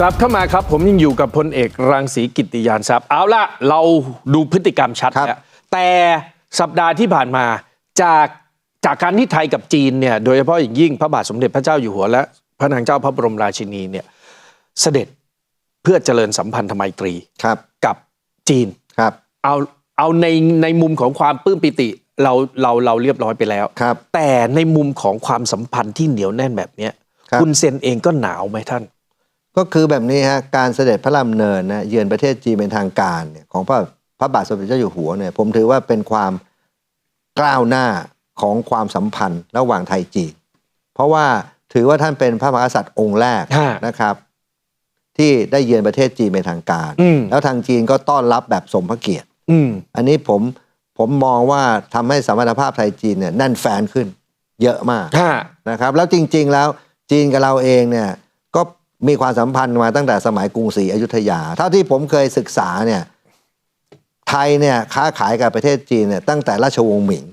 กลับเข้ามาครับผมยังอยู่กับพลเอกรังสีกิตติยานทรัพย์เอาละเราดูพฤติกรรมชัดครับแล้วแต่สัปดาห์ที่ผ่านมาจากจากการที่ไทยกับจีนเนี่ยโดยเฉพาะอย่างยิ่งพระบาทสมเด็จพระเจ้าอยู่หัวและพระนางเจ้าพระบรมราชินีเนี่ยเสด็จเพื่อเจริญสัมพันธไมตรีครับกับจีนครับเอาเอาในในมุมของความปลื้มปิติเราเราเราเรียบร้อยไปแล้วครับ แต่ในมุมของความสัมพันธ์ที่เหนียวแน่นแบบเนี้ยครับคุณเซนเองก็หนาวไหมท่าน ก็คือแบบนี้ฮะการเสด็จพระรามเนินนะเยือนประเทศจีนเป็นทางการเนี่ยของพระพระบาทสมเด็จเจ้าอยู่หัวเนี่ยผมถือว่าเป็นความก้าวหน้าของความสัมพันธ์ระหว่างไทยจีน เพราะว่าถือว่าท่านเป็นพระมหากษัตริย์องค์แรกฮะนะครับ ที่ได้เยือนประเทศจีนเป็นทางการอืมแล้วทางจีนก็ต้อนรับแบบสมพระเกียรติอืมอันนี้ผมผมมองว่าทำให้สัมพันธภาพไทยจีนเนี่ยแน่นแฟนขึ้น เยอะมากฮะนะครับ แล้วจริง ๆ แล้วจีนกับเราเองเนี่ยก็ มีความสัมพันธ์มาตั้งแต่สมัยกรุงศรีอยุธยา เท่าที่ผมเคยศึกษาเนี่ยไทยเนี่ยค้าขายกับประเทศจีนเนี่ยตั้งแต่ราชวงศ์หมิง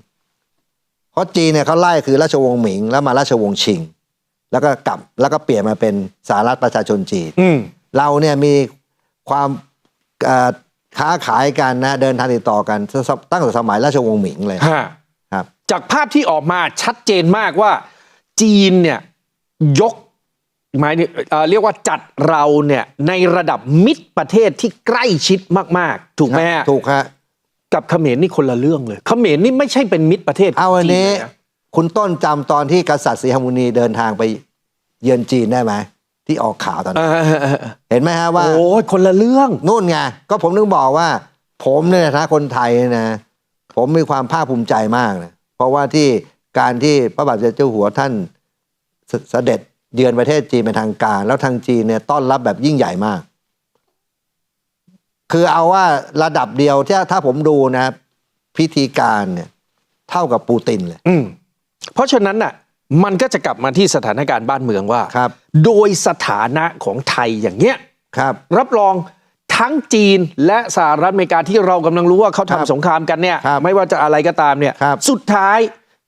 เพราะจีนเนี่ยเขาไล่คือราชวงศ์หมิง แล้วมาราชวงศ์ชิง แล้วก็กลับแล้วก็เปลี่ยนมาเป็นสหรัฐประชาชนจีนอืมเราเนี่ยมีความเอ่อค้าขายกันนะเดินทางติดต่อกันตั้งแต่สมัยราชวงศ์หมิงเลยฮะครับ จากภาพที่ออกมาชัดเจนมากว่าจีนเนี่ยยก หมายถึงเอ่อเรียกว่าจัดเราเนี่ยในระดับมิตรประเทศที่ใกล้ชิดมาก ๆ ถูกไหมฮะถูกฮะกับเขมรนี่คนละเรื่องเลย เขมรนี่ไม่ใช่เป็นมิตรประเทศเอาอันนี้จีเลยะคุณต้นจำตอนที่กษัตริย์ศรีหมุนีเดินทางไปเยือนจีนได้ไหมที่ออกข่าวตอนเอนั้นอเห็นไหมฮะว่าโอ้ยคนละเรื่องนู่นไงก็ผมนึกบอกว่า ผมเนี่ยนะคนไทยเนี่ยนะ ผมมีความภาคภูมิใจมากนะเพราะว่าที่การที่พระบาทสมเด็จเจ้าหัวท่านเสเสด็จ เยือนประเทศจีนเป็นทางการ แล้วทางจีนเนี่ยต้อนรับแบบยิ่งใหญ่มาก คือเอาว่าระดับเดียวที่ถ้าผมดูนะพิธีการเนี่ย เท่ากับปูตินเลยอืมเพราะฉะนั้นน่ะ มันก็จะกลับมาที่สถานการณ์บ้านเมืองว่าครับ โดยสถานะของไทยอย่างเงี้ยครับ รับรองทั้งจีนและสหรัฐอเมริกาที่เรากำลังรู้ว่าเขาครับทำสงครามกันเนี่ยครับไม่ว่าจะอะไรก็ตามเนี่ยครับสุดท้าย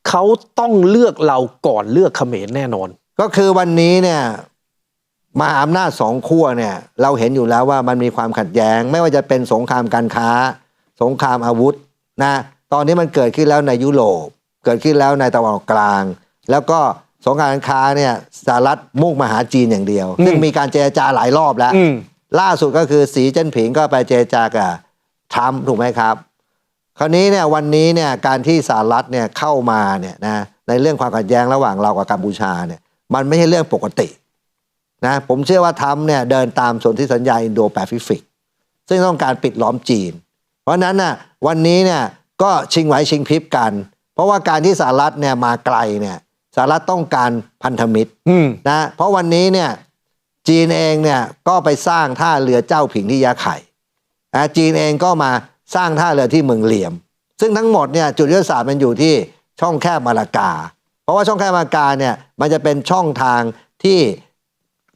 เขาต้องเลือกเราก่อนเลือกเขมรแน่นอน ก็คือวันนี้เนี่ยมหาอำนาจสองขั้วเนี่ย เราเห็นอยู่แล้วว่ามันมีความขัดแย้ง ไม่ว่าจะเป็นสงครามการค้า สงครามอาวุธนะตอนนี้มันเกิดขึ้นแล้วในยุโรปเกิดขึ้นแล้วในตะวันออกกลาง แล้วก็สงครามการค้าเนี่ยสหรัฐมุ่งมาหาจีนอย่างเดียวอืมซึ่งมีการเจรจาหลายรอบแล้วอืมล่าสุดก็คือสีเจิ้นผิงก็ไปเจรจากับทรัมป์ถูกไหมครับ คราวนี้เนี่ยวันนี้เนี่ยการที่สหรัฐเนี่ยเข้ามาเนี่ยนะในเรื่องความขัดแย้งระหว่างเรากับกัมพูชาเนี่ย มันไม่ใช่เรื่องปกตินะผมเชื่อว่าทรัมป์เนี่ยเดินตามสนธิสัญญาอินโดแปซิฟิก ซึ่งต้องการปิดล้อมจีน เพราะฉะนั้นน่ะวันนี้เนี่ยก็ชิงไหวชิงพริบกัน เพราะว่าการที่สหรัฐเนี่ยมาไกลเนี่ยสหรัฐต้องการพันธมิตรอืมนะเพราะวันนี้เนี่ยจีนเองเนี่ยก็ไปสร้างท่าเรือเจ้าผิงที่ยะไข่นะจีนเองก็มาสร้างท่าเรือที่เมืองเหลี่ยม ซึ่งทั้งหมดเนี่ยจุดยุทธศาสตร์มันอยู่ที่ช่องแคบมาลากา เพราะว่าช่องแคบมาลากาเนี่ยมันจะเป็นช่องทางที่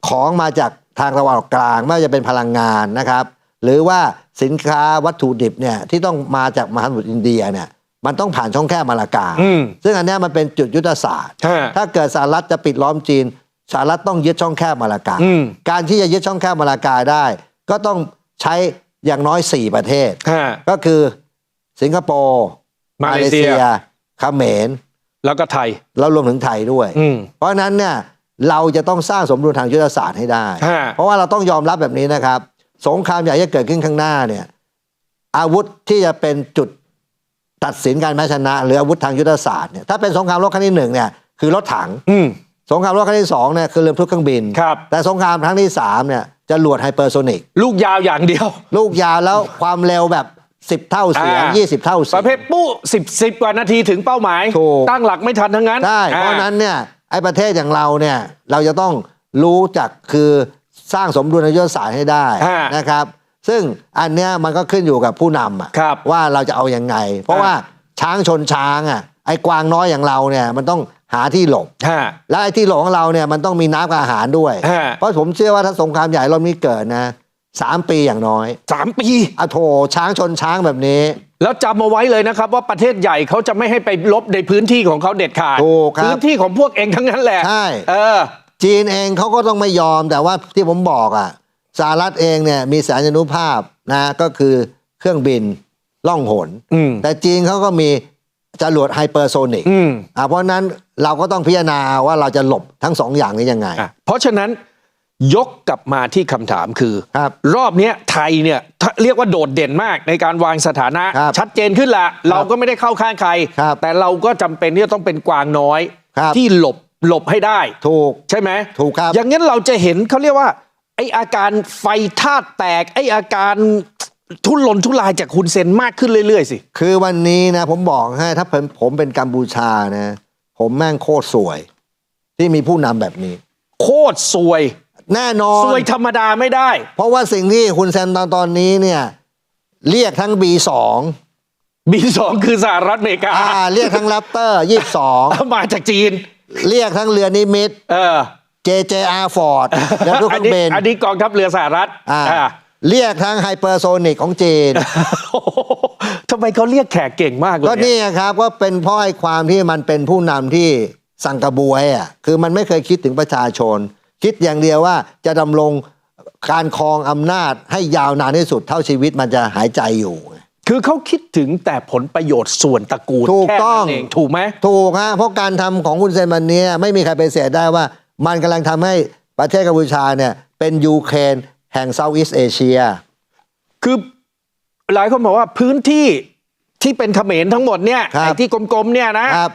ของมาจากทางตะวันออกกลางไม่ว่าจะเป็นพลังงานนะครับ หรือว่าสินค้าวัตถุดิบเนี่ยที่ต้องมาจากมหาสมุทรอินเดียเนี่ยมันต้องผ่านช่องแคบมาลากา อืม ซึ่งอันเนี้ยมันเป็นจุดยุทธศาสตร์ ฮะ ถ้าเกิดสหรัฐจะปิดล้อมจีนสหรัฐต้องยึดช่องแคบมาลากา อืม การที่จะยึดช่องแคบมาลากาได้ ก็ต้องใช้อย่างน้อย 4 ประเทศ ฮะ ก็คือสิงคโปร์มาเลเซีย เขมร แล้วก็ไทย แล้วรวมถึงไทยด้วยอืมเพราะฉะนั้นเนี่ยเราจะต้องสร้างสมดุลทางยุทธศาสตร์ให้ได้ฮะเพราะว่าเราต้องยอมรับแบบนี้นะครับ สงครามใหญ่จะเกิดขึ้นข้างหน้าเนี่ย อาวุธที่จะเป็นจุดตัดสินการแพ้ชนะ หรืออาวุธทางยุทธศาสตร์เนี่ยถ้าเป็นสงครามโลกครั้งที่หนึ่งเนี่ยคือรถถังอืมสงครามโลกครั้งที่สองเนี่ยคือเรือทุกเครื่องบินครับแต่สงครามครั้งที่สามเนี่ยจะหลวดไฮเปอร์โซนิกลูกยาวอย่างเดียว ลูกยาวแล้วความเร็วแบบ 10 เท่าเสียง อ่า20 เท่าปเสียระเภทงปุ๊สิบสิบกว่านาทีถึงเป้าหมาย ถูก ตั้งหลักไม่ทันทั้งนั้นใช่เพราะฉะนั้นเนี่ยไอ้ประเทศอย่างเราเนี่ยเราจะต้องรู้จักคือสร้างสมดุลในยุทธศาสตร์ให้ได้อ่านะครับ ซึ่งอันเนี้ยมันก็ขึ้นอยู่กับผู้นำอะครับ ว่าเราจะเอาอยัางไง เพราะอ่าว่าช้างชนช้างอะไอ้กวางน้อยอย่างเราเนี่ยมันต้องหาที่หลบ ฮะ และไอ้ที่หลบของเราเนี่ยมันต้องมีน้ำกับอาหารด้วย ฮะ เพราะผมเชื่อว่าถ้าสงครามใหญ่รอบนี้เกิดนะ สามปีอย่างน้อยสามปีอะโถช้างชนช้างแบบนี้ แล้วจำเอาไว้เลยนะครับ ว่าประเทศใหญ่เขาจะไม่ให้ไปลบในพื้นที่ของเขาเด็ดขาดถูกครับพื้นที่ของพวกเองทั้งนั้นแหละใช่ เออ จีนเองเขาก็ต้องไม่ยอมแต่ว่าที่ผมบอกอะสหรัฐเองเนี่ยมีแสนยานุภาพนะก็คือเครื่องบินล่องหน อืม แต่จีนเขาก็มีจรวดไฮเปอร์โซนิกอืม อ่าเพราะฉะนั้นเราก็ต้องพิจารณาว่าเราจะหลบทั้งสองอย่างนี้ยังไง อะเพราะฉะนั้น ยกกลับมาที่คำถามคือครับรอบเนี้ยไทยเนี่ยถ้าเรียกว่าโดดเด่นมากในการวางสถานะ ครับชัดเจนขึ้นละเราก็ไม่ได้เข้าข้างใคร ครับแต่เราก็จำเป็นที่จะต้องเป็นกวางน้อย ครับ ที่หลบหลบให้ได้ ถูก ใช่ไหมถูกครับ อย่างนั้นเราจะเห็นเขาเรียกว่า ไออาการไฟธาตุแตก ไออาการทุรนทุรายจากคุณเซนมากขึ้นเรื่อยๆสิ คือวันนี้นะ ผมบอกให้ถ้าผมผมเป็นกัมพูชานะ ผมแม่งโคตรสวย ที่มีผู้นำแบบนี้ โคตรซวย แน่นอนซวยธรรมดาไม่ได้ เพราะว่าสิ่งที่คุณแซนตอนตอนนี้เนี่ย เรียกทั้ง B2 บีสองคือสหรัฐอเมริกา อ่า เรียกทั้งแรปเตอร์22มาจากจีน เรียกทั้งเรือนิมิตเออ JJR Ford แล้วทุกเคอัรื่องนี้บินอันนี้กองทัพเรือสหรัฐอ่าอ่าเรียกทั้งไฮเปอร์โซนิกของจีนโอ้โหทำไมเขาเรียกแขกเก่งมากเลย ก็นี่ไงครับก็เป็นเพราะไอ้ความที่มันเป็นผู้นำที่สังกระบวยอะ คือมันไม่เคยคิดถึงประชาชน คิดอย่างเดียวว่าจะดำรงการครองอำนาจให้ยาวนานที่สุดเท่าชีวิตมันจะหายใจอยู่ คือเขาคิดถึงแต่ผลประโยชน์ส่วนตระกูลถูกแค่ต้องนั้นเองถูกไหมถูกฮะเพราะการทำของคุณเซนมันเนี้ไม่มีใครไปเสียได้ว่า มันกำลังทำให้ประเทศกัมพูชาเนี่ยเป็นยูเครนแห่งเซาท์อีสเอเชียคือหลายคนบอกว่าพื้นที่ที่เป็นเขมรทั้งหมดเนี่ยครับไอ้ที่กลมๆเนี่ยนะครับ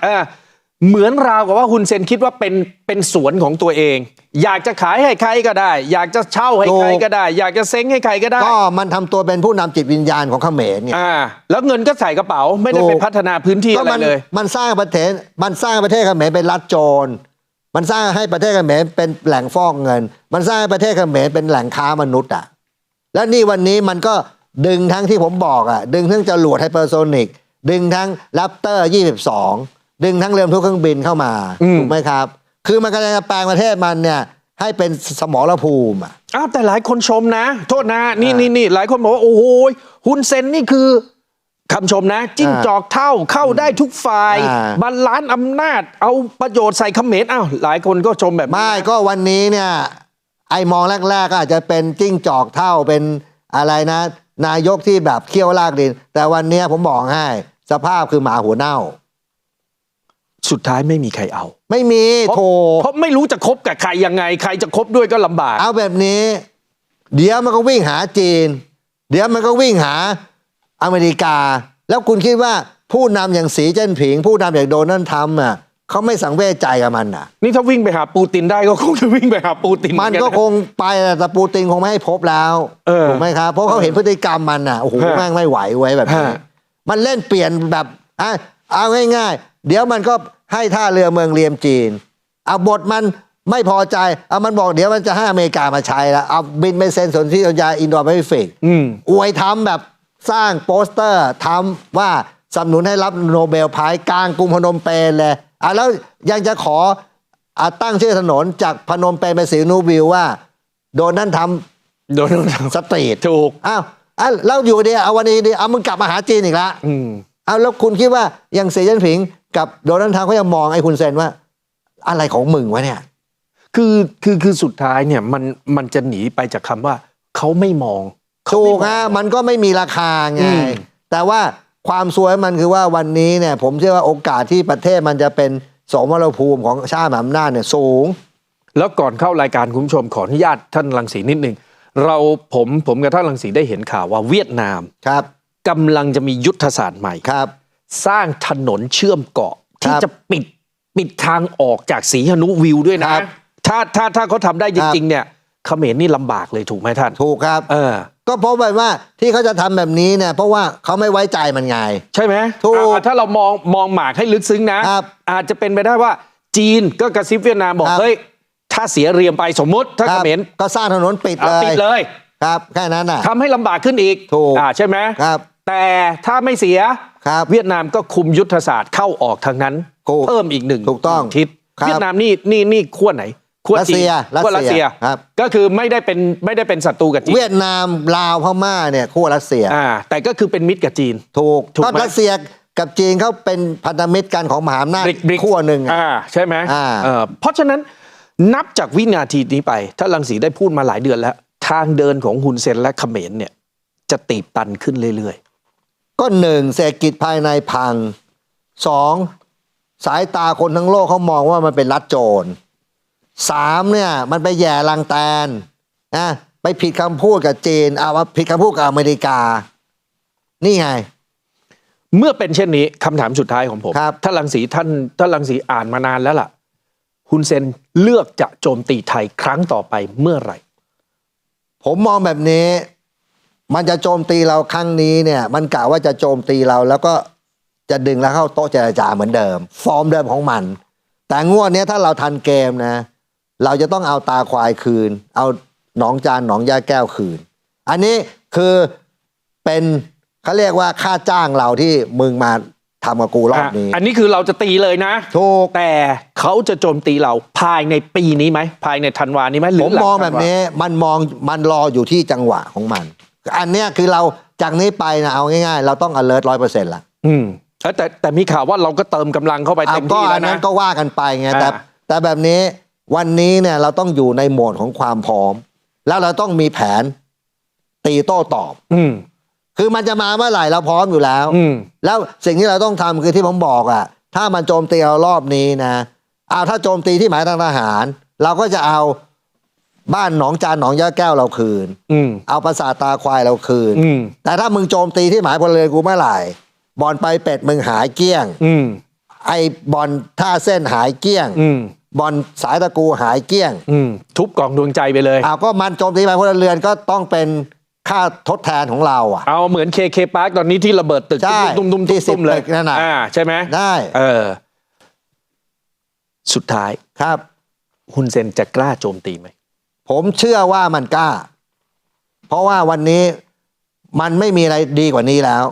เออเหมือนราวกับว่าฮุนเซนคิดว่าเป็นเป็นสวนของตัวเอง อยากจะขายให้ใครก็ได้ อยากจะเช่าให้ใครก็ได้ อยากจะเซ้งให้ใครก็ได้ ก็มันทำตัวเป็นผู้นำจิตวิญญาณของเขมรไงอ่าแล้วเงินก็ใส่กระเป๋าไม่ได้ถูกไปพัฒนาพื้นที่ก็อะไรมันเลย มันสร้างประเทศมันสร้างประเทศเขมรเป็นรัฐโจร มันสร้างให้ประเทศเขมรเป็นแหล่งฟอกเงิน มันสร้างให้ประเทศเขมรเป็นแหล่งค้ามนุษย์อะแล้วนี่วันนี้มันก็ดึงทั้งที่ผมบอกอะดึงทั้งจรวดไฮเปอร์โซนิกดึงทั้งแรปเตอร์ 22 ดึงทั้งเรือบรรทุกเครื่องบินเข้ามาอืม ถูกไหมครับ คือมันกำลังจะแปลงประเทศมันเนี่ย ให้เป็นสมรภูมิอะอ้าวแต่หลายคนชมนะ โทษนะ นี่อ่านี่นี่นี่หลายคนบอกว่า โอ้โหฮุนเซนนี่คือคำชมนะ จิ้งจอกเท่าเข้าได้ทุกฝ่ายอ่า บาลานซ์อำนาจ เอาประโยชน์ใส่เขมรอ้าวหลายคนก็ชมแบบนี้ ไม่ก็วันนี้เนี่ย ไอ้มองแรกๆก็อาจจะเป็นจิ้งจอกเท่าเป็นอะไรนะ นายกที่แบบเคี้ยวลากดิน แต่วันเนี้ยผมบอกให้สภาพคือหมาหัวเน่า สุดท้ายไม่มีใครเอา ไม่มีเพราะโถเพราะไม่รู้จะคบกับใครยังไง ใครจะคบด้วยก็ลำบาก เอาแบบนี้ เดี๋ยวมันก็วิ่งหาจีน เดี๋ยวมันก็วิ่งหาอเมริกา แล้วคุณคิดว่าผู้นำอย่างสีเจิ้นผิง ผู้นำอย่างโดนัลด์ทรัมป์อะเขาไม่สังเวชใจกับมันอะนี่ถ้าวิ่งไปหาปูตินได้ก็คงจะวิ่งไปหาปูติน มันเหอก็นะคงไปแต่ปูตินคงไม่ให้พบแล้วเออถูกไหมครับ เพราะเขาเห็นพฤติกรรมมันอะโอ้โหฮะแม่งไม่ไหวไว้แบบนี้ฮะมันเล่นเปลี่ยนแบบอะเอาง่าย ๆ เดี๋ยวมันก็ ให้ท่าเรือเมืองเรียมจีนเอาบทมันไม่พอใจเอามันบอกเดี๋ยวมันจะให้อเมริกามาใช้แล้วเอาบินไปเซ็นสนธิสัญญาอินโดแปซิฟิกอืมอวยทำแบบสร้างโปสเตอร์ทำว่าสนับสนุนให้รับโนเบลไพรส์กลางกรุงพนมเปญเลยอะแล้วยังจะขออะตั้งชื่อถนนจากพนมเปญไปสีนูวิวว่า โดนนั่นทโดนำสตรีทถูกอ้าวอะแล้วอยู่ดีเอาวันนี้ดีเอามึงกลับมาหาจีนอีกละอืมเอาแล้วคุณคิดว่าอย่างเสียยันผิง กับโดนัลด์ทรัมป์เขาจะมองไอ้คุณเซนว่า อะไรของมึงวะเนี่ย คือคือคือสุดท้ายเนี่ยมันมันจะหนีไปจากคำว่าเขาไม่มองเขาถูไม่กมอง ฮะมันก็ไม่มีราคาไง อืม แต่ว่าความสวยมันคือว่าวันนี้เนี่ย ผมเชื่อว่าโอกาสที่ประเทศมันจะเป็นสมรภูมิของชาติมหาอำนาจเนี่ยสูง แล้วก่อนเข้ารายการคุณผู้ชมขออนุญาตท่านรังสีนิดนึงเราผมผมกับท่านรังสีได้เห็นข่าวว่าเวียดนามครับกำลังจะมียุทธศาสตร์ใหม่ ครับ สร้างถนนเชื่อมเกาะ ที่ครับจะปิดปิดทางออกจากสีหนุวิวด้วยนะครับถ้าถ้าถ้าเขาทำได้จครับริงๆเนี่ยเขมรนี่ลำบากเลยถูกไหมท่าน ถูกครับ เออ ก็เพราะว่าที่เขาจะทำแบบนี้เนี่ยเพราะว่าเขาไม่ไว้ใจมันไง ใช่ไหมถูกอ่าถ้าเรามองมองหมากให้ลึกซึ้งนะครับอาจจะเป็นไปได้ว่าจีนก็กระซิบเวียดนามบอกครับเฮ้ยถ้าเสียเรียมไปสมมติถ้าคเขรับมรก็สร้างถนนปิดอะเลยปิดเลย ครับแค่นั้นน่ะทำให้ลำบากขึ้นอีกถูกอ่าใช่ไหมครับ แต่ถ้าไม่เสียครับเวียดนามก็คุมยุทธศาสตร์เข้าออกทางนั้นถูกเพิ่มอีกหนึ่งถูกต้องทิศครับเวียดนามนี่นี่นี่ขั้วไหนขั้วรัสเซียจีนขั้วรัรัสสเซีเซียยครับก็คือไม่ได้เป็นไม่ได้เป็นศัตรูกับจีนเวียดนามลาวพม่าเนี่ยขั้วรัสเซียอ่าแต่ก็คือเป็นมิตรกับจีน ถูกถูกก็ไหมรัสเซียกับจีนเขาเป็นพันธมิตรกันของมหาอำนาจบริกบริกขั้วหนึ่งอะอ่าใช่ไหมอ่าเออเพราะฉะนั้นนับจากวินาทีนี้ไป ถ้าลังสีได้พูดมาหลายเดือนแล้ว ทางเดินของฮุนเซนและเขมรเนี่ยจะตีบตันขึ้นเรื่อย ก็หนึ่งเศรษฐกิจภายในพังสองสายตาคนทั้งโลกเขามองว่ามันเป็นรัฐโจรสามเนี่ยมันไปแย่ลังแตนนะไปผิดคำพูดกับจีนเอามาผิดคำพูดกับอเมริกา นี่ไงๆเมื่อเป็นเช่นนี้คำถามสุดท้ายของผมครับถ้าลังสีท่านถ้าลังสีอ่านมานานแล้วล่ะฮุนเซนเลือกจะโจมตีไทยครั้งต่อไปเมื่อไหร่ ผมมองแบบนี้ มันจะโจมตีเราครั้งนี้เนี่ย มันกะว่าจะโจมตีเราแล้วก็จะดึงเราเข้าโต๊ะเจรจาเหมือนเดิม ฟอร์มเดิมของมัน แต่งวดเนี้ยถ้าเราทันเกมนะ เราจะต้องเอาตาควายคืน เอาหนองจานหนองยาแก้วคืน อันนี้คือเป็นเขาเรียกว่าค่าจ้างเราที่มึงมาทำกับกูรอบนี้อะอันนี้คือเราจะตีเลยนะถูกแต่เขาจะโจมตีเราภายในปีนี้ไหมภายในธันวานี้ไหมหรืผมหลัมองธัแบวาบนี้มันมองมันรออยู่ที่จังหวะของมัน อันเนี้ยคือเราจากนี้ไปนะเอาง่ายๆ เราต้อง alert ร้อยเปอร์เซ็นต์ละอืมเอ้ยแต่แต่มีข่าวว่าเราก็เติมกำลังเข้าไปเอาเต็มก็ที่อัแล้นวนั้นะนก็ว่ากันไปไงแต่อ่า แต่แบบนี้วันนี้เนี่ยเราต้องอยู่ในโหมดของความพร้อม แล้วเราต้องมีแผนตีโต้ตอบ อืมคือมันจะมาเมื่อไหร่เราพร้อมอยู่แล้ว อืม แล้วสิ่งที่เราต้องทำคือที่ผมบอกอะถ้ามันโจมตีเรารอบนี้นะ เอาถ้าโจมตีที่หมายทางทหาร เราก็จะเอา บ้านหนองจานหนองยาแก้วเราคืน อืม เอาประสาทตาควายเราคืน อืม แต่ถ้ามึงโจมตีที่หมายพลเรือนกูเมื่อไหร่บอลไปเป็ดมึงหายเกลี้ยง อืม ไอ้บอลท่าเส้นหายเกลี้ยง อืม บอลสายตะกูหายเกลี้ยงอืม ทุบกล่องดวงใจไปเลย อ้าวก็มันโจมตีหมายพลเรือนก็ต้องเป็นค่าทดแทนของเราอะ เอาเหมือนเคเคพาร์คตอนนี้ที่ระเบิดตึกใช่ตุ้มตุ้มที่ตุ้มสิบตุ้มเลยตึกนั่นน่ะ อ่าใช่ไหมได้เออ สุดท้ายครับฮุนเซนจะกล้าโจมตีไหม ผมเชื่อว่ามันกล้า เพราะว่าวันนี้มันไม่มีอะไรดีกว่านี้แล้ว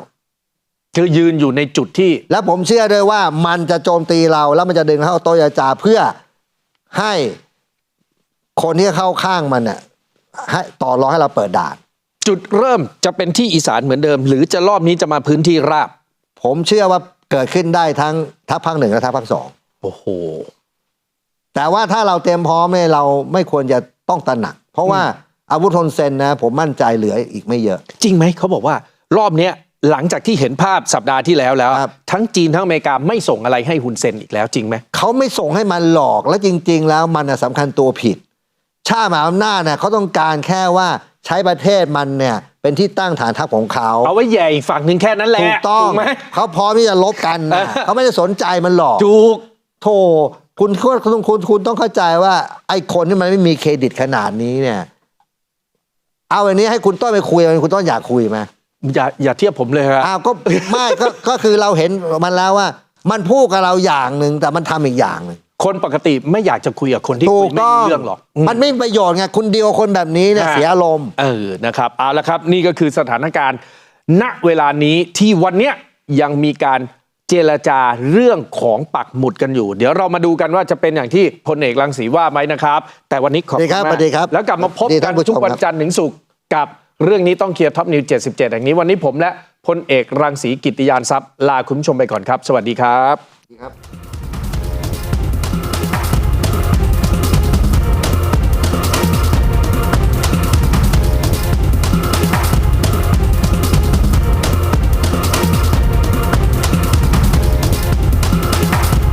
คือยืนอยู่ในจุดที่ แล้วผมเชื่อด้วยว่ามันจะโจมตีเราแล้วมันจะดึงเข้าโตะเจรจาเพื่อให้คนที่เข้าข้างมันเนี่ยให้ต่อรองให้เราเปิดด่าน จุดเริ่มจะเป็นที่อีสานเหมือนเดิม หรือจะรอบนี้จะมาพื้นที่ราบ ผมเชื่อว่าเกิดขึ้นได้ทั้งทัพภาคหนึ่งและทัพภาคสองโอ้โหแต่ว่าถ้าเราเตรียมพร้อมเนี่ยเราไม่ควรจะ ต้องตระหนัก เพราะว่าอาวุธทนเซนนะ ผมมั่นใจเหลืออีกไม่เยอะ จริงไหมเขาบอกว่ารอบเนี้ยหลังจากที่เห็นภาพสัปดาห์ที่แล้วแล้ว ครับ ทั้งจีนทั้งอเมริกาไม่ส่งอะไรให้ฮุนเซนอีกแล้วจริงไหม เขาไม่ส่งให้มันหลอกและจริง ๆ แล้วมันน่ะสำคัญตัวผิด ชาติมหาอำนาจเนี่ยเขาต้องการแค่ว่าใช้ประเทศมันเนี่ยเป็นที่ตั้งฐานทัพของเขา เอาไว้ใหญ่ฝั่งหนึ่งแค่นั้นแหละถูกต้องไหม เขาพร้อมที่จะลบกันนะเออ เขาไม่ได้สนใจมันหรอกถูกโธ่ คุณคุณคุณคุณคุณต้องเข้าใจว่าไอ้คนที่มันไม่มีเครดิตขนาดนี้เนี่ย เอาอันนี้ให้คุณต้นไปคุยคุณต้นอยากคุยไหมอย่าอย่าเทียบผมเลยครับอ้าวก็ไม่ก็ก็คือเราเห็นมันแล้วว่า มันพูดกับเราอย่างหนึ่งแต่มันทำอีกอย่างหนึ่งคนปกติไม่อยากจะคุยกับคนที่ถูคุกยไม่ต้องรู้เรื่องหรอกอืมมันไม่มีประโยชน์ไงคุณเดียวคนแบบนี้เนี่ยฮะเสียอารมณ์เออนะครับเอาละครับ นี่ก็คือสถานการณ์ ณเวลานี้ที่วันเนี้ยยังมีการ เจรจาเรื่องของปักหมุดกันอยู่ เดี๋ยวเรามาดูกันว่าจะเป็นอย่างที่พลเอกรังสีว่าไหมนะครับ แต่วันนี้ขอบคุณสวัสดีครับมากสวัสดีครับแล้วกลับมาพบสวัสดีกัท่านนผู้ชมทุกวันครับจันทร์ถึงศุกร์กับเรื่องนี้ต้องเคลียร์ท็อปนิว 77 อย่างนี้วันนี้ผมและพลเอกรังสีกิตติยานทรัพย์ลาคุณผู้ชมไปก่อนครับ สวัสดีครับครับ